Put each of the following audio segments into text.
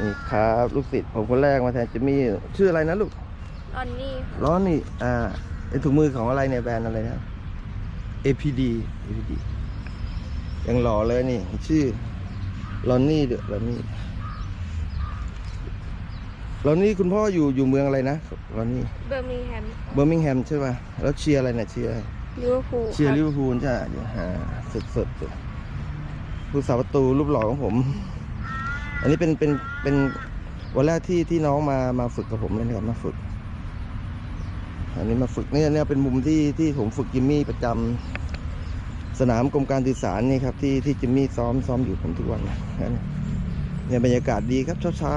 นี่ครับ ลูกศิษย์ผมคนแรกมาแทนจิมมี่ชื่ออะไรนะลูกตอนนี้ค่ะร้อนนี่อ่าไอถุงมือของอะไรเนี่ยแบรนด์อะไรนะ APD APD ยังหล่อเลยนี่ ชื่อลอนนี่เดอะลอนนี่ลอนนี่คุณพ่ออยู่อยู่เมืองอะไรนะลอนนี่เบอร์มิงแฮมเบอร์มิงแฮมใช่ป่ะแล้วเชียร์อะไรเนี่ยเชียร์ ลิเวอร์พูลเชียร์คลิรับเวอร์พูลจ้ะเดี๋ยวหาสดสดๆเลยผู้สาประตูรูปหล่อของผม อันนี้เป็นเป็นเป็นวันแรกที่ที่น้องมามาฝึกกับผมเลยนะครับมาฝึก อันนี้มาฝึกเนี่ยเนี่ยเป็นมุมที่ที่ผมฝึกจิมมี่ประจำสนามกรมการสื่อสารนี่ครับที่ที่จิมมี่ซ้อมซ้อมอยู่ผมทุกวันนะเนี่ยบรรยากาศดีครับเช้าเช้า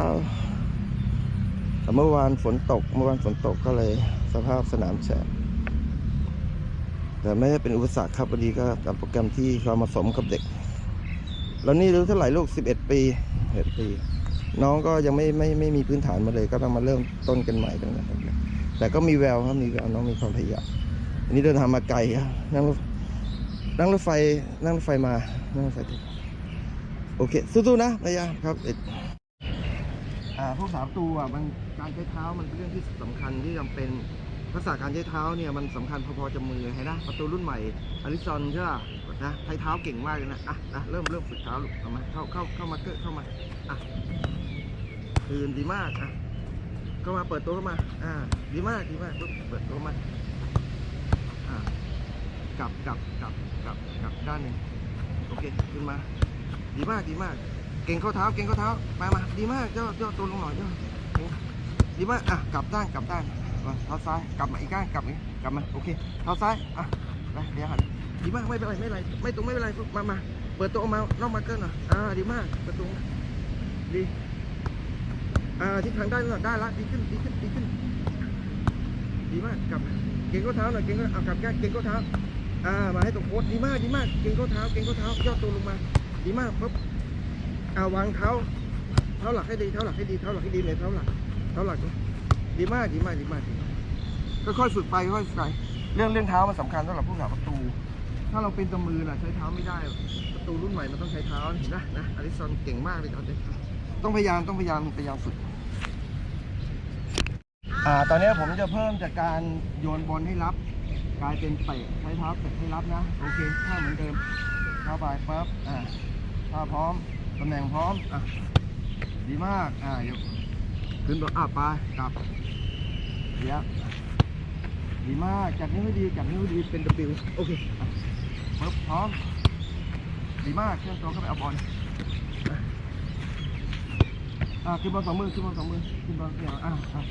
ๆแต่เมื่อวานฝนตก เมื่อวานฝนตกก็เลยสภาพสนามแฉะแต่ไม่ได้เป็นอุปสรรคครับพอดีก็ตามโปรแกรมที่เรามาสมกับเด็ก แล้วนี่รู้เท่าไหร่ลูก 11 ปี 11ปีน้องก็ยังไม่ไม่ไม่มีพื้นฐานมาเลย ก็ต้องมาเริ่มต้นกันใหม่ตั้งแต่แรกแต่ก็มีแววครับมีแววน้องมีความพยายามอันนี้เดินทางมาไกลครับนั่งรถนั่งรถไฟนั่งรถไฟมานั่งรถไฟโอเคสู้ๆนะพยายามครับอ่าพวกสามตัวมันการใช้เท้ามันเป็นเรื่องที่สำคัญที่จำเป็น ทักษะการใช้เท้าเนี่ยมันสำคัญพอๆจะมือให้นะประตูรุ่นใหม่อลิซอนใช่ป่ะนะใช้เท้าเก่งมากเลยนะอะนะเริ่มเริ่มฝึกเท้าลูกเอามาเข้าเข้าเข้ามาเกิดเข้ามาอะคืนดีมากอะเข้ามาเปิดตัวเข้ามาอ่าดีมากดีมากปุ๊บเปิดตัวมาอ่ากลับกลับกลับกลับกลับด้านหนึ่งโอเคขึ้นมา ดีมากดีมาก เก่งเข้าเท้าเก่งเข้าเท้ามามาดีมากย่อย่อตัวลงหน่อยเก่งดีมากอะกลับด้านกลับด้าน มาเท้าซ้ายกลับมาอีกข้างกลับอีกกลับมาโอเคเท้าซ้ายอะไปเดี๋ยวหันดีมากไม่เป็นไรไม่เป็นไรไม่ตรงไม่เป็นไรมามาเปิดตัวออกมานอกมาเกิลหน่อยอ่าดีมากเปิดตัวดีอ่าทิศทางได้แล้วได้ละดีขึ้นดีขึ้นดีขึ้น ดีมากกลับเก่งข้อเท้าหน่อยเก่งข้อเอากลับแก้เก่งข้อเท้าอ่ามาให้ตรงโค้ดดีมากดีมากเก่งข้อเท้าเก่งข้อเท้าย่อตัวลงมา ดีมากปุ๊บอ่าวางเท้า เท้าหลักให้ดีเท้าหลักให้ดีเท้าหลักให้ดีเลยเท้าหลักเท้าหลักนะ ดีมากดีมากดีมากดีมากค่อยๆฝึกไปค่อยๆฝึกไปเรื่องเรื่องเท้ามันสำคัญสำหรับผู้สาประตู ถ้าเราเป็นตัวมือน่ะใช้เท้าไม่ได้ ประตูรุ่นใหม่มันต้องใช้เท้าเห็นนะนะอลิซอนเก่งมากเลยตอนนี้ต้องพยายามต้องพยายามพยายามฝึกอ่าตอนนี้ผมจะเพิ่มจากการโยนบอลให้รับ กลายเป็นเตะใช้เท้าเตะให้รับนะ โอเคเท่าเหมือนเดิมเข้าไปปั๊บอ่าท่าพร้อมตำแหน่งพร้อมอะดีมากอ่าเดี๋ยว ขึ้นรถอะไปกลับเดี๋ยวดีมากจัดนิ้วให้ดีจัดนิ้วให้ดีเป็น W โอเคอะปึ๊บพร้อมดีมากเคลื่อนตัวเข้าไปเอาบอลอะขึ้นบอลสองมือขึ้นบอลสองมือขึ้นบอลเดียวอะอะ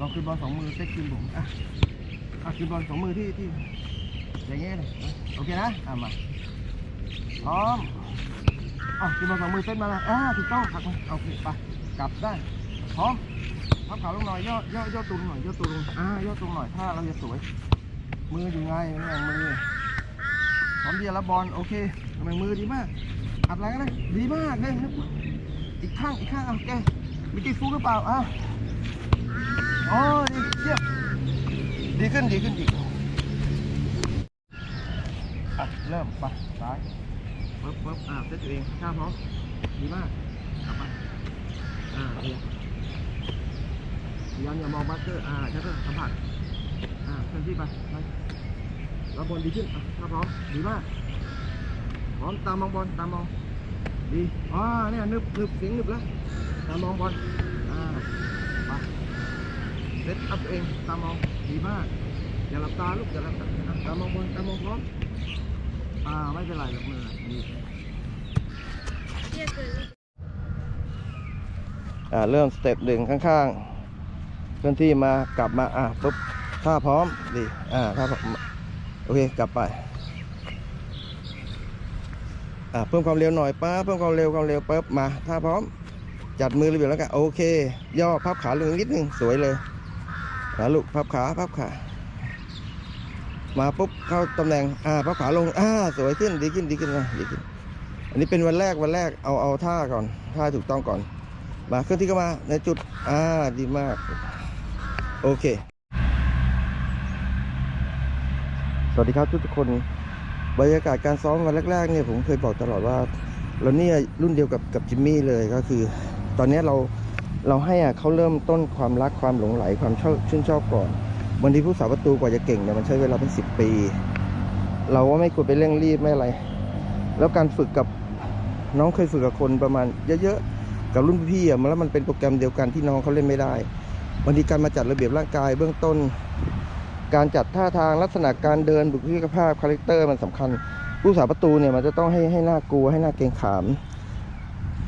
ลองขึ้นบอลสองมือเซ็ตขึ้นผมอะอะขึ้นบอลสองมือที่ที่อย่างเงี้ยเลยโอเคนะอะมาพร้อมอะขึ้นบอลสองมือเซ็ตมาลยอะถูกต้องผักมาโอเคไปกลับได้ พร้อมพับขาลงหน่อยย่อย่อย่อตัวลงหน่อยย่อตัวลงอ่าย่อตัวหน่อยถ้าเราจะสวย มืออยู่ไงเนี่ยมือพร้อมที่จะรับอลโอเคทำไมมือดีมากอัดแรงนะดีมากเลยอีกข้างอีกข้างเอาแกมีกี่ฟุกหรือเปล่าอ้าวโอ้ดีเยี่ยมดีขึ้นดีขึ้นอีกอะเริ่มไปซ้ายปึ๊บปึ๊บอ่าเซตตัวเองข้าพร้อมดีมากกลับไปอ่าเรียพ ยายามอย่ามองมาร์คเกอร์ อ่าใช่ไหมสัมผัส อ่าเคลื่อนที่ไปไปรับบอลดีขึ้นอะถ้าพร้อม ดีมาก พร้อมตามมองบอลตามมอง ดีอ๋อเนี่ยนึบนึบเสียงนึบแล้ว ตามมองบอล อ่าไปเซตอัพเอง ตามมอง ดีมาก อย่าหลับตาลูก อย่าหลับตา ตามมองบอล ตามมองพร้อม อ่า ไม่เป็นไรหรอกมือดีเรียกเกินอ่าเริ่มสเต็ปหนึ่งข้างๆ ลื่อนที่มากลับมาอะปุ๊บท่าพร้อมดีอ่าท่าพร้อมโอเคกลับไปอ่าเพิ่มความเร็วหน่อยป้าเพิ่มความเร็วความเร็วปุ๊บมาท่าพร้อมจัดมือระเบียบแล้วกันโอเค ย่อพับขาลงนิดนึงสวยเลยนะลูกพับขาพับขา มาปุ๊บเข้าตำแหน่งอ่าพับขาลงอ่าสวยขึ้นดีขึ้นดีขึ้นนะดีขึ้นอันนี้เป็นวันแรกวันแรกเอาเอาท่าก่อนท่าถูกต้องก่อน มาเคลื่อนที่เข้ามาในจุดอ่าดีมาก โอเค สวัสดีครับทุกคน บรรยากาศการซ้อมวันแรกๆเนี่ยผมเคยบอกตลอดว่า เราเนี่ยรุ่นเดียวกับกับจิมมี่เลยก็คือ ตอนนี้เราเราให้อะเขาเริ่มต้นความรักความหลงไหลความชอบชื่นชอบก่อนบางทีผู้สาวประตูกว่าจะเก่งเนี่ยมันใช้เวลาเป็นสิบปี เราก็ไม่ควรไปเร่งรีบไม่อะไร แล้วการฝึกกับน้องเคยฝึกกับคนประมาณเยอะๆกับรุ่นพี่อะมันแล้วมันเป็นโปรแกรมเดียวกันที่น้องเขาเล่นไม่ได้ บางทีการมาจัดระเบียบร่างกายเบื้องต้น การจัดท่าทางลักษณะการเดินบุคลิกภาพคาแรคเตอร์มันสำคัญผู้สาประตูเนี่ยมันจะต้องให้ให้หน่ากลัวให้หน่าเกรงขาม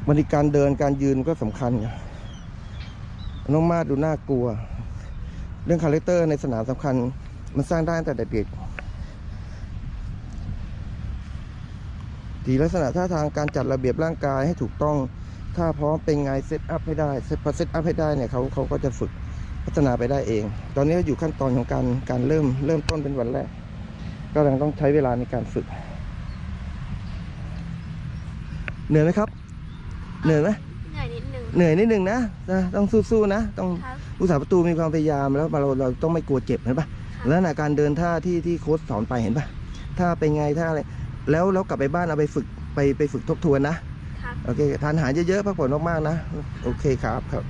บางทีการเดินการยืนก็สำคัญน้องมาดูน่ากลัว เรื่องคาแรคเตอร์ในสนามสำคัญ มันสร้างได้ตั้งแต่เด็กทีลักษณะท่าทางการจัดระเบียบร่างกายให้ถูกต้อง ถ้าพร้อมเป็นไงเซตอัพให้ได้เซตพอเซตอัพให้ได้เนี่ยเขาเขาก็จะฝึกพัฒนาไปได้เอง ตอนนี้อยู่ขั้นตอนของการการเริ่มเริ่มต้นเป็นวันแรกก็ยังต้องใช้เวลาในการฝึก เหนื่อยไหมครับ เหนื่อยไหมเหนื่อยนิดนึงเหนื่อยนิดนึงนะนะต้องสู้ๆนะ ต้องครับผู้สาประตูมีความพยายามแล้วเราเราต้องไม่กลัวเจ็บเห็นปะแล้วนะการเดินท่าที่ที่โค้ชสอนไปเห็นปะท่าเป็นไงท่าอะไรแล้วแล้วกลับไปบ้านเอาไปฝึกไปไปฝึกทบทวนนะครับ โอเคทานอาหารเยอะๆพักผ่อนมากๆนะ โอเคครับครับ